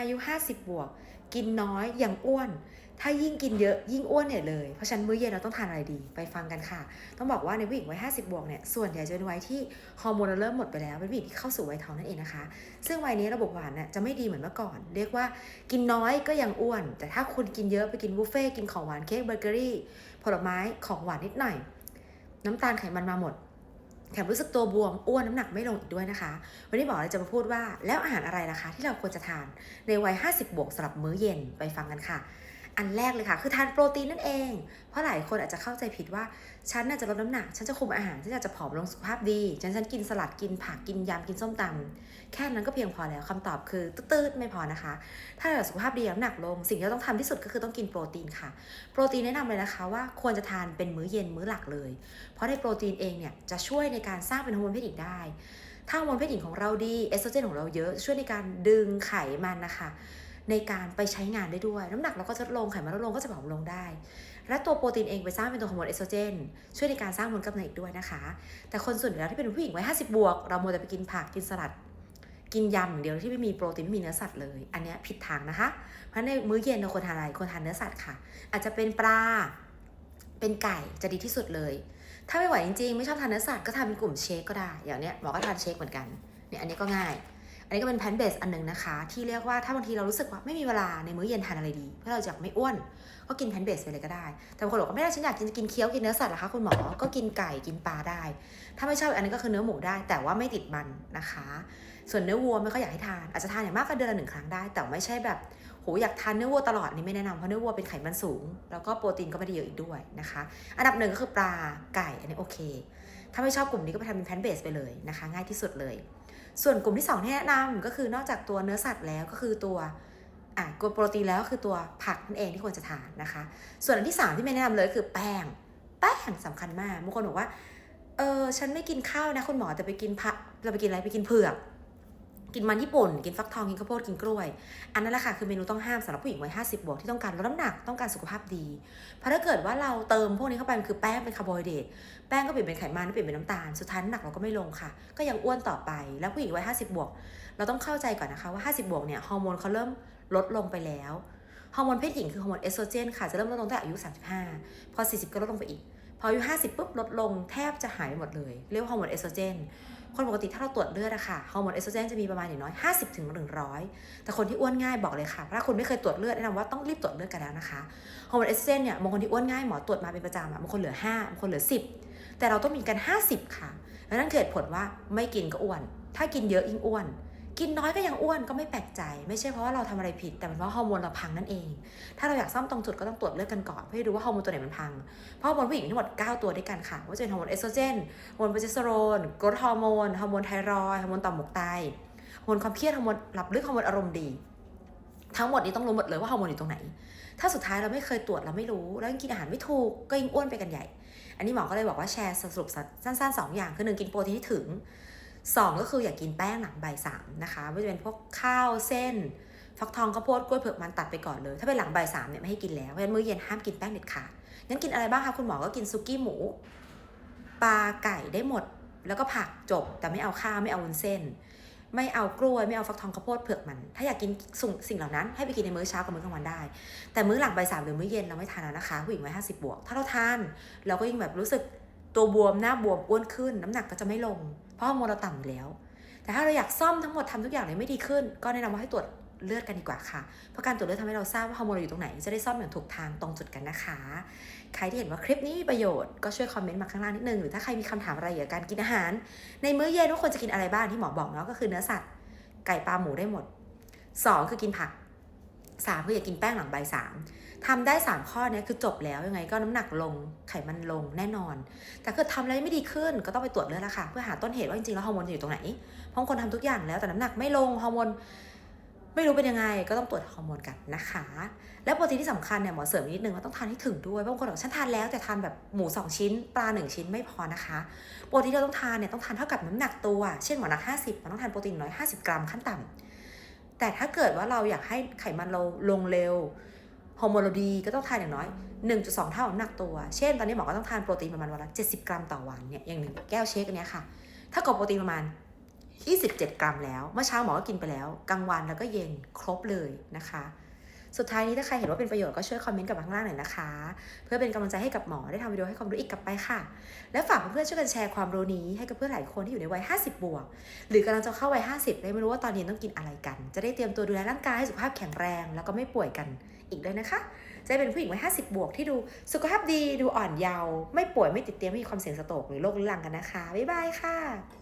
อายุ 50 บวก กินน้อยยังอ้วน ถ้ายิ่งกินเยอะยิ่งอ้วนเนี่ยเลย เพราะฉะนั้นมื้อเย็นเราต้องทานอะไรดี ไปฟังกันค่ะ ต้องบอกว่าในผู้หญิงวัย50 บวกเนี่ย ส่วนใหญ่จะเป็นวัยที่ฮอร์โมนเริ่มหมดไปแล้ว เป็นผู้หญิงที่เข้าสู่วัยทองนั่นเองนะคะ ซึ่งวัยนี้ระบบหวานเนี่ยจะไม่ดีเหมือนเมื่อก่อน เรียกว่ากินน้อยก็ยังอ้วน แต่ถ้าคุณกินเยอะไปกินบุฟเฟ่กินของหวานเค้กเบเกอรี่ ผลไม้ของหวานนิดหน่อย น้ำตาลไขมันมาหมด แถมรู้สึกตัวบวมอ้วนน้ำหนักไม่ลงอีกด้วยนะคะ วันนี้หมอเลยจะมาพูดว่าแล้วอาหารอะไรนะคะ ที่เราควรจะทานในวัย 50 บวกสำหรับมื้อเย็นไปฟังกันค่ะ อันแรกเลยค่ะ คือทานโปรตีนนั่นเอง เพราะหลายคนอาจจะเข้าใจผิดว่า ฉันน่าจะลดน้ำหนัก ฉันจะคุมอาหาร ฉันอยากจะผอมลงสุขภาพดี ฉันฉันกินสลัด กินผัก กินยำ กินส้มตำแค่นั้นก็เพียงพอแล้วคำตอบคือตืดๆไม่พอนะคะ ถ้าเราอยากสุขภาพดีน้ำหนักลง สิ่งที่เราต้องทำที่สุดก็คือต้องกินโปรตีนค่ะ โปรตีนแนะนำเลยนะคะว่าควรจะทานเป็นมื้อเย็นมื้อหลักเลย เพราะในโปรตีนเองเนี่ยจะช่วยในการสร้างเป็นฮอร์โมนเพศหญิงได้ ถ้าฮอร์โมนเพศหญิงของเราดี เอสโตรเจนของเราเยอะ ช่วยในการดึงไขมันนะคะ ในการไปใช้งานได้ด้วย น้ำหนักเราก็จะลดลงไขมันลดลงก็จะผอมลงได้ และตัวโปรตีนเองไปสร้างเป็นตัวฮอร์โมนเอสโตรเจนช่วยในการสร้างมวลกำเนิดอีกด้วยนะคะ แต่คนส่วนใหญ่แล้วที่เป็นผู้หญิงวัย50บบวก เราโมวแต่ไปกินผักกินสลัด กินยำอย่างเดียวที่ไม่มีโปรตีนไม่มีเนื้อสัตว์เลย อันนี้ผิดทางนะคะ เพราะในมื้อเย็นเราควรทานอะไรควรทานเนื้อสัตว์ค่ะ อาจจะเป็นปลาเป็นไก่จะดีที่สุดเลย ถ้าไม่ไหวจริงๆ ไม่ชอบทานเนื้อสัตว์ก็ทานเป็นกลุ่มเชคก็ได้ อย่างเนี้ยหมอก็ทานเชคเหมือนกัน เนี่ยอันนี้ก็ง่าย อันนี้ก็เป็นแพนเบสอันหนึ่งนะคะ ที่เรียกว่าถ้าบางทีเรารู้สึกว่าไม่มีเวลาในมื้อเย็นทานอะไรดี เพื่อเราจะไม่อ้วน ก็กินแพนเบสไปเลยก็ได้ แต่บางคนบอกว่าไม่ได้ฉันอยากกินกินเคี้ยวกินเนื้อสัตว์เหรอคะคุณหมอ ก็กินไก่กินปลาได้ ถ้าไม่ชอบอันนี้ก็คือเนื้อหมูได้ แต่ว่าไม่ติดมันนะคะ ส่วนเนื้อวัวไม่ค่อยอยากให้ทาน อาจจะทานอย่างมากก็เดือนละหนึ่งครั้งได้ แต่ไม่ใช่แบบโหอยากทานเนื้อวัวตลอดนี่ไม่แนะนำเพราะเนื้อวัวเป็นไขมันสูง แล้วก็โปรตีนก็ไม่ได้เยอะอีกด้วยนะคะ อันดับหนึ่งก็คือปลาไก่อันนี้โอเค ถ้าไม่ชอบกลุ่มนี้ก็ไปทำเป็นแพนเบสไปเลยนะคะ ง่ายที่สุดเลย ส่วนกลุ่มที่สองที่แนะนำก็คือนอกจากตัวเนื้อสัตว์แล้วก็คือตัวอะตัวโปรตีนแล้วก็คือตัวผักนั่นเองที่ควรจะทานนะคะ ส่วนอันที่สามที่ไม่แนะนำเลยคือแป้ง แป้งสำคัญมากบางคนบอกว่าเออฉันไม่กินข้าวนะคุณหมอแต่ไปกินผักจะไปกินอะไรไปกินเผือก กินมันญี่ปุ่น กินฟักทอง กินข้าวโพด กินกล้วย อันนั้นแหละค่ะ คือเมนูต้องห้ามสำหรับผู้หญิงวัย50บวกที่ต้องการลดน้ำหนัก ต้องการสุขภาพดี เพราะถ้าเกิดว่าเราเติมพวกนี้เข้าไป มันคือแป้งเป็นคาร์โบไฮเดรต แป้งก็เปลี่ยนเป็นไขมันเปลี่ยนเป็นน้ำตาล สุดท้ายน้ำหนักเราก็ไม่ลงค่ะ ก็ยังอ้วนต่อไป แล้วผู้หญิงวัย50บวก เราต้องเข้าใจก่อนนะคะว่า50บวกเนี่ยฮอร์โมนเขาเริ่มลดลงไปแล้ว ฮอร์โมนเพศหญิงคือฮอร์โมนเอสโตรเจนค่ะ จะเริ่มลดลงตั้งแต่อายุ 35 พอ 40 ก็ลดลงไปอีก พออายุ 50ปุ๊บลดลงแทบจะหายหมดเลย เรียกว่าฮอร์โมนเอสโตรเจน คนปกติถ้าเราตรวจเลือดอะค่ะฮอร์โมนเอสโตรเจนจะมีประมาณอย่างน้อย 50ถึง100 แต่คนที่อ้วนง่ายบอกเลยค่ะถ้าคุณไม่เคยตรวจเลือดแนะนำว่าต้องรีบตรวจเลือดกันแล้วนะคะฮอร์โมนเอสโตรเจนเนี่ยบางคนที่อ้วนง่ายหมอตรวจมาเป็นประจำอะบางคนเหลือ5บางคนเหลือ 10 แต่เราต้องมีกัน 50 ค่ะแล้วนั่นเกิดผลว่าไม่กินก็อ้วน ถ้ากินเยอะยิ่งอ้วน กินน้อยก็ยังอ้วนก็ไม่แปลกใจ ไม่ใช่เพราะว่าเราทำอะไรผิด แต่เป็นเพราะฮอร์โมนเราพังนั่นเอง ถ้าเราอยากซ่อมตรงจุดก็ต้องตรวจเลือดกันก่อนเพื่อดูว่าฮอร์โมนตัวไหนมันพัง เพราะฮอร์โมนผู้หญิงมีทั้งหมด 9 ตัวด้วยกันค่ะว่าจะเป็นฮอร์โมนเอสโตรเจนฮอร์โมนโปรเจสเตอโรนกรดฮอร์โมนฮอร์โมนไทรอยฮอร์โมนต่อมหมวกไตฮอร์โมนความเครียดฮอร์โมนหลับลึกฮอร์โมนอารมณ์ดีทั้งหมดนี้ต้องรู้หมดเลยว่าฮอร์โมนอยู่ตรงไหน ถ้าสุดท้ายเราไม่เคยตรวจเราไม่รู้ แล้วยังกินอาหารไม่ถูกก็ยิ่งอ้วนไปกันใหญ่ อันนี้หมอก็เลยบอกว่าแชร์สรุปสั้นๆ2อย่างคือหนึ่งกินโปรตีนที่ถึง 2 ก็คืออย่ากกินแป้งหลังบ่ายสามนะคะไม่ว่าจะเป็นพวกข้าวเส้น ฟักทองข้าวโพดกล้วยเผือกมันตัดไปก่อนเลย ถ้าเป็นหลังบ่ายสามเนี่ยไม่ให้กินแล้วเพราะฉะนั้นมื้อเย็นห้ามกินแป้งเด็ดขาดงั้นกินอะไรบ้างคะคุณหมอก็กินซุกี้หมูปลาไก่ได้หมด แล้วก็ผักจบแต่ไม่เอาข้าวไม่เอาวุ้นเส้น ไม่เอากล้วยไม่เอาฟักทองข้าวโพดเผือกมัน ถ้าอยากกินสิ่งสิ่งเหล่านั้น ให้ไปกินในมื้อเช้ากับมื้อกลางวันได้ แต่มื้อหลังบ่ายสามหรือมื้อเย็นเราไม่ทานแล้วนะคะผู้หญิงวัยห้าสิบบวก ถ้าเราทานเราก็ยิ่งแบบรู้สึก ตัวบวมหน้าบวมอ้วนขึ้น น้ำหนักก็จะไม่ลง เพราะฮอร์โมนเราต่ำอยู่แล้ว แต่ถ้าเราอยากซ่อมทั้งหมดทำทุกอย่างเลยไม่ดีขึ้น ก็แนะนำว่าให้ตรวจเลือดกันดีกว่าค่ะ เพราะการตรวจเลือดทำให้เราทราบว่าฮอร์โมนเราอยู่ตรงไหน จะได้ซ่อมอย่างถูกทางตรงจุดกันนะคะ ใครที่เห็นว่าคลิปนี้มีประโยชน์ก็ช่วยคอมเมนต์มาข้างล่างนิดนึง หรือถ้าใครมีคำถามอะไรเกี่ยวกับการกินอาหาร ในมื้อเย็นว่าควรจะกินอะไรบ้างที่หมอบอกเนาะก็คือเนื้อสัตว์ไก่ปลาหมูได้หมด 2 คือกินผัก 3คืออย่ากินแป้งหลังบ่ายสามทำได้ 3 ข้อเนี้ยคือจบแล้วยังไงก็น้ำหนักลงไขมันลงแน่นอน แต่คือทำอะไรไม่ดีขึ้นก็ต้องไปตรวจเลือดล้วค่ะ เพื่อหาต้นเหตุว่าจริงๆแล้วฮอร์โมนอยู่ตรงไหนเพราะบางคนทำทุกอย่างแล้วแต่น้ำหนักไม่ลงฮอร์โมนไม่รู้เป็นยังไงก็ต้องตรวจฮอร์โมนกันนะคะ แล้วโปรตีนที่สำคัญเนี่ยหมอเสริมนิดนึงว่าต้องทานให้ถึงด้วยเพราะบางคนบอกฉันทานแล้วแต่ทานแบบหมู 2 ชิ้น ปลา 1 ชิ้นไม่พอนะคะ โปรตีนที่เราต้องทานเนี่ยต้องทานเท่ากับน้ำหนักตัว เช่นหมอหนัก 50มันต้องทานโปรตีนน้อย 50 กรัมขั้นต่ำ แต่ถ้าเกิดว่าเราอยากให้ไขมันเราลงเร็วฮอร์โมนเราดีก็ต้องทานอย่างน้อย 1.2 เท่าน้ำหนักตัว เช่น ตอนนี้หมอก็ต้องทานโปรตีนประมาณวันละ70 กรัมต่อวันเนี่ยอย่างหนึ่งแก้วเชคอันเนี้ยค่ะ ถ้ากับโปรตีนประมาณ 27 กรัมแล้ว เมื่อเช้าหมอก็กินไปแล้ว กลางวันแล้วก็เย็นครบเลยนะคะ สุดท้ายนี้ถ้าใครเห็นว่าเป็นประโยชน์ก็ช่วยคอมเมนต์กับข้างล่างหน่อยนะคะ เพื่อเป็นกำลังใจให้กับหมอได้ทำวิดีโอให้ความรู้อีกกลับไปค่ะ และฝากเพื่อนๆช่วยกันแชร์ความรู้นี้ให้กับเพื่อนหลายคนที่อยู่ในวัย 50 บวก หรือกำลังจะเข้าวัย 50เลยไม่รู้ว่าตอนนี้ต้องกินอะไรกัน จะได้เตรียมตัวดูแลร่างกายให้สุขภาพแข็งแรง แล้วก็ไม่ป่วยกันอีกด้วยนะคะ จะได้เป็นผู้หญิงวัย 50 บวกที่ดูสุขภาพดีดูอ่อนเยาว์ไม่ป่วยไม่ติดเตียงไม่มีความเสี่ยงสโตรกหรือโรคเรื้อรังกันนะคะบ๊ายบายค่ะ